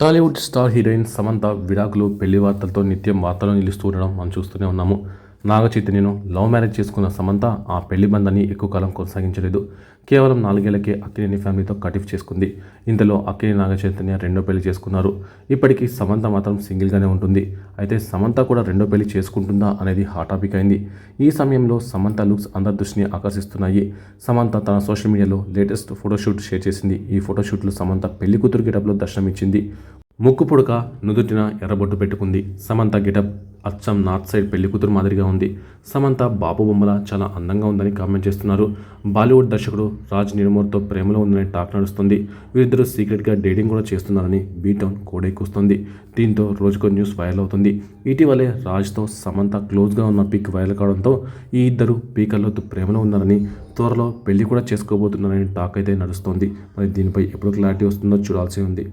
Tollywood star heroine Samantha విడాకులు పెళ్ళి వార్తలతో నిత్యం వార్తలు నిలుస్తూ ఉండడం మనం చూస్తూనే ఉన్నాము. నాగచైతన్యను లవ్ మ్యారేజ్ చేసుకున్న సమంత ఆ పెళ్ళి బంధాన్ని ఎక్కువ కాలం కొనసాగించలేదు. కేవలం నాలుగేళ్ళకే అక్కినేని ఫ్యామిలీతో కటిఫ్ చేసుకుంది. ఇంతలో అక్కినేని నాగచైతన్య రెండో పెళ్ళి చేసుకున్నారు. ఇప్పటికీ సమంత మాత్రం సింగిల్గానే ఉంటుంది. అయితే సమంత కూడా రెండో పెళ్ళి చేసుకుంటుందా అనేది హాట్ టాపిక్ అయింది. ఈ సమయంలో సమంత లుక్స్ అందరి దృష్టిని ఆకర్షిస్తున్నాయి. సమంత తన సోషల్ మీడియాలో లేటెస్ట్ ఫోటోషూట్ షేర్ చేసింది. ఈ ఫోటోషూట్లో సమంత పెళ్ళి కూతురు గెటప్లో దర్శనమిచ్చింది. ముక్కు పుడక నుదుటిన ఎర్రబొట్టు పెట్టుకుంది. సమంత గెటప్ అచ్చం నార్త్ సైడ్ పెళ్ళి కూతురు మాదిరిగా ఉంది. సమంత బాబు బొమ్మల చాలా అందంగా ఉందని కామెంట్ చేస్తున్నారు. బాలీవుడ్ దర్శకుడు రాజ్ నిర్మోర్తో ప్రేమలో ఉందని టాక్ నడుస్తుంది. వీరిద్దరూ సీక్రెట్గా డేటింగ్ కూడా చేస్తున్నారని బీటౌన్ కోడెక్కుస్తుంది దీంతో రోజుకో న్యూస్ వైరల్ అవుతుంది. ఇటీవలే రాజ్తో సమంత క్లోజ్గా ఉన్న పిక్ వైరల్ కావడంతో ఈ ఇద్దరు పీకల్లోతు ప్రేమలో ఉన్నారని త్వరలో పెళ్ళి కూడా చేసుకోబోతున్నారని టాక్ అయితే నడుస్తోంది. మరి దీనిపై ఎప్పుడు క్లారిటీ వస్తుందో చూడాల్సి ఉంది.